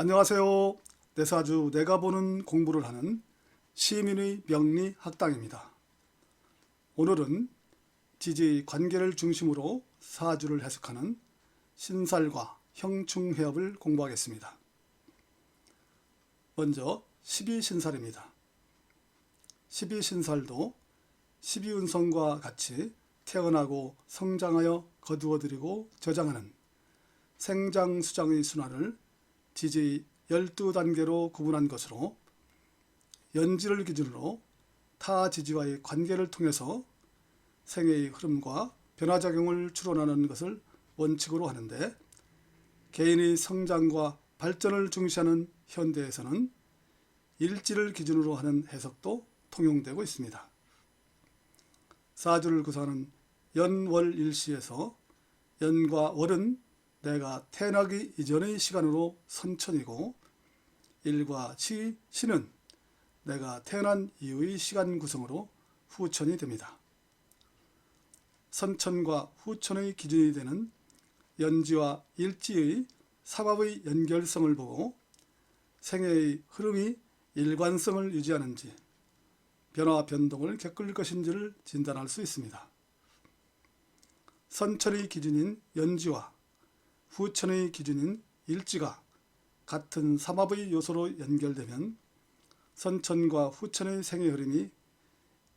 안녕하세요. 내사주 내가 보는 공부를 하는 시민의 명리 학당입니다. 오늘은 지지 관계를 중심으로 사주를 해석하는 신살과 형충해업을 공부하겠습니다. 먼저 12신살입니다. 12신살도 12운성과 같이 태어나고 성장하여 거두어들이고 저장하는 생장수장의 순환을 지지 12단계로 구분한 것으로 연지를 기준으로 타 지지와의 관계를 통해서 생애의 흐름과 변화작용을 추론하는 것을 원칙으로 하는데 개인의 성장과 발전을 중시하는 현대에서는 일지를 기준으로 하는 해석도 통용되고 있습니다. 사주를 구성하는 연월일시에서 연과 월은 내가 태어나기 이전의 시간으로 선천이고 일과 시, 시는 내가 태어난 이후의 시간 구성으로 후천이 됩니다. 선천과 후천의 기준이 되는 연지와 일지의 삼합의 연결성을 보고 생애의 흐름이 일관성을 유지하는지 변화 변동을 겪을 것인지를 진단할 수 있습니다. 선천의 기준인 연지와 후천의 기준인 일지가 같은 삼합의 요소로 연결되면 선천과 후천의 생애 흐름이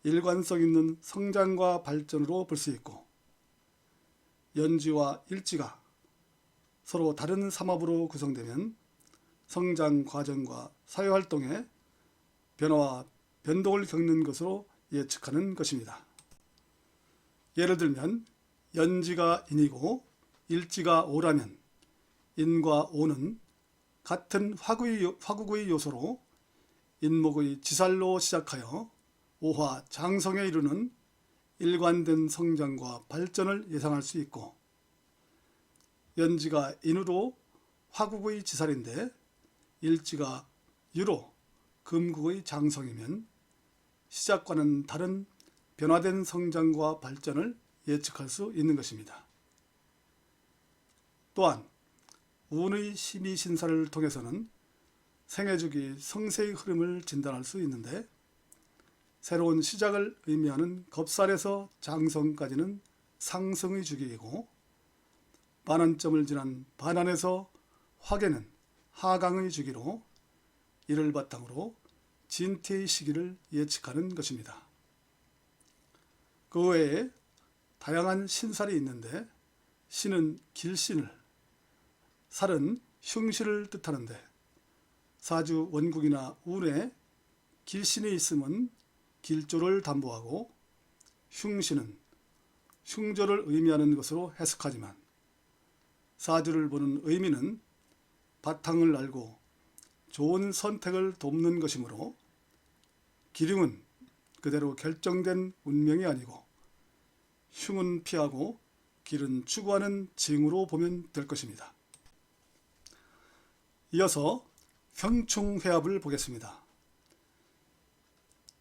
일관성 있는 성장과 발전으로 볼 수 있고 연지와 일지가 서로 다른 삼합으로 구성되면 성장 과정과 사회활동에 변화와 변동을 겪는 것으로 예측하는 것입니다. 예를 들면 연지가 인이고 일지가 오라면 인과 오는 같은 화구의, 화구의 요소로 인목의 지살로 시작하여 오화 장성에 이르는 일관된 성장과 발전을 예상할 수 있고 연지가 인으로 화국의 지살인데 일지가 유로 금국의 장성이면 시작과는 다른 변화된 성장과 발전을 예측할 수 있는 것입니다. 또한 운의 심의 신사를 통해서는 생애 주기 성세의 흐름을 진단할 수 있는데 새로운 시작을 의미하는 겁살에서 장성까지는 상승의 주기이고 반환점을 지난 반환에서 화계는 하강의 주기로 이를 바탕으로 진퇴의 시기를 예측하는 것입니다. 그 외에 다양한 신살이 있는데 신은 길신을 살은 흉실을 뜻하는데 사주 원국이나 운에 길신이 있으면 길조를 담보하고 흉신은 흉조를 의미하는 것으로 해석하지만 사주를 보는 의미는 바탕을 알고 좋은 선택을 돕는 것이므로 기륭은 그대로 결정된 운명이 아니고 흉은 피하고 길은 추구하는 징으로 보면 될 것입니다. 이어서 형충회합을 보겠습니다.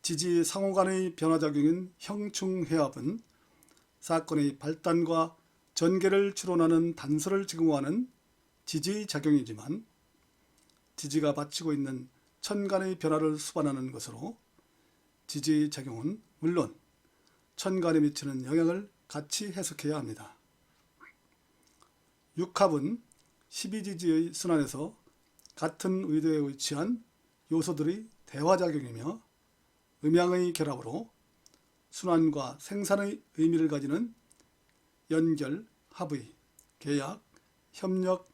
지지 상호 간의 변화작용인 형충회합은 사건의 발단과 전개를 추론하는 단서를 제공하는 지지 작용이지만 지지가 바치고 있는 천간의 변화를 수반하는 것으로 지지 작용은 물론 천간에 미치는 영향을 같이 해석해야 합니다. 육합은 12지지의 순환에서 같은 의도에 위치한 요소들의 대화작용이며 음양의 결합으로 순환과 생산의 의미를 가지는 연결, 합의, 계약, 협력,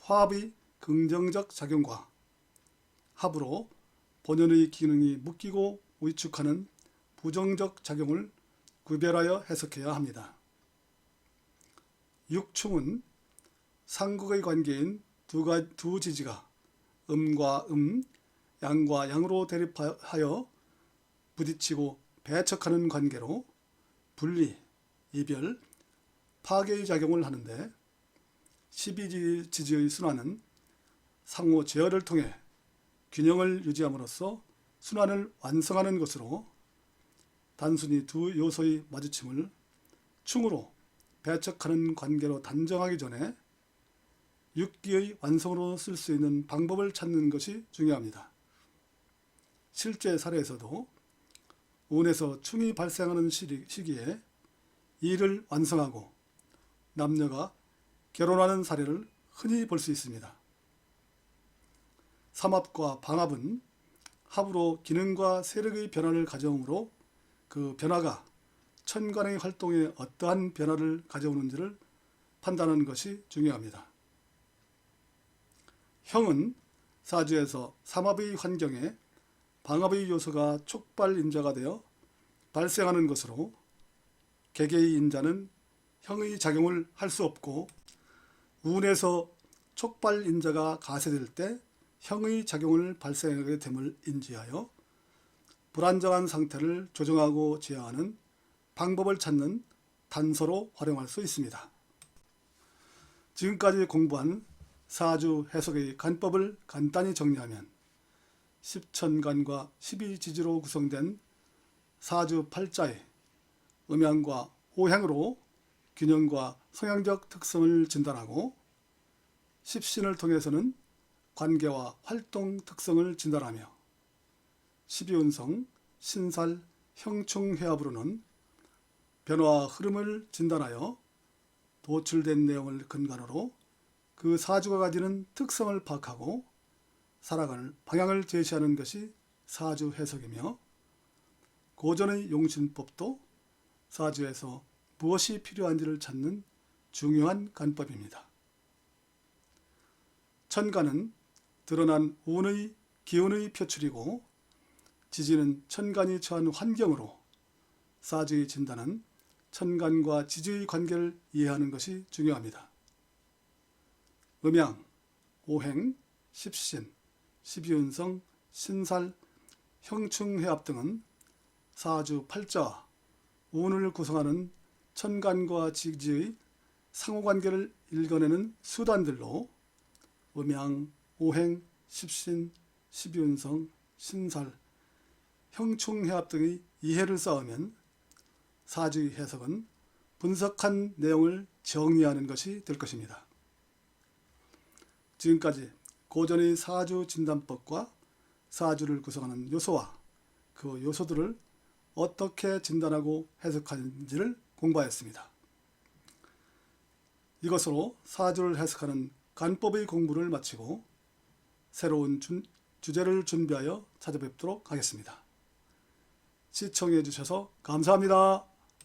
화합의 긍정적 작용과 합으로 본연의 기능이 묶이고 위축하는 부정적 작용을 구별하여 해석해야 합니다. 육충은 상극의 관계인 두, 가, 두 지지가 음과 음, 양과 양으로 대립하여 부딪히고 배척하는 관계로 분리, 이별, 파괴의 작용을 하는데 12지지의 순환은 상호 제어를 통해 균형을 유지함으로써 순환을 완성하는 것으로 단순히 두 요소의 마주침을 충으로 배척하는 관계로 단정하기 전에 육기의 완성으로 쓸 수 있는 방법을 찾는 것이 중요합니다. 실제 사례에서도 운에서 충이 발생하는 시기에 일을 완성하고 남녀가 결혼하는 사례를 흔히 볼 수 있습니다. 삼합과 방합은 합으로 기능과 세력의 변화를 가져오므로 그 변화가 천간의 활동에 어떠한 변화를 가져오는지를 판단하는 것이 중요합니다. 형은 사주에서 삼합의 환경에 방합의 요소가 촉발 인자가 되어 발생하는 것으로 개개의 인자는 형의 작용을 할 수 없고 운에서 촉발 인자가 가세될 때 형의 작용을 발생하게 됨을 인지하여 불안정한 상태를 조정하고 제어하는 방법을 찾는 단서로 활용할 수 있습니다. 지금까지 공부한 사주 해석의 간법을 간단히 정리하면 십천간과 십이지지로 구성된 사주 팔자의 음양과 호행으로 균형과 성향적 특성을 진단하고 십신을 통해서는 관계와 활동 특성을 진단하며 십이운성, 신살, 형충해합으로는 변화와 흐름을 진단하여 도출된 내용을 근간으로 그 사주가 가지는 특성을 파악하고 살아가는 방향을 제시하는 것이 사주 해석이며 고전의 용신법도 사주에서 무엇이 필요한지를 찾는 중요한 간법입니다. 천간은 드러난 운의 기운의 표출이고 지지는 천간이 처한 환경으로 사주의 진단은 천간과 지지의 관계를 이해하는 것이 중요합니다. 음양, 오행, 십신, 십이운성, 신살, 형충해합 등은 사주 팔자와 운을 구성하는 천간과 지지의 상호관계를 읽어내는 수단들로 음양, 오행, 십신, 십이운성, 신살, 형충해합 등의 이해를 쌓으면 사주의 해석은 분석한 내용을 정리하는 것이 될 것입니다. 지금까지 고전의 사주 진단법과 사주를 구성하는 요소와 그 요소들을 어떻게 진단하고 해석하는지를 공부하였습니다. 이것으로 사주를 해석하는 간법의 공부를 마치고 새로운 준- 주제를 준비하여 찾아뵙도록 하겠습니다. 시청해 주셔서 감사합니다.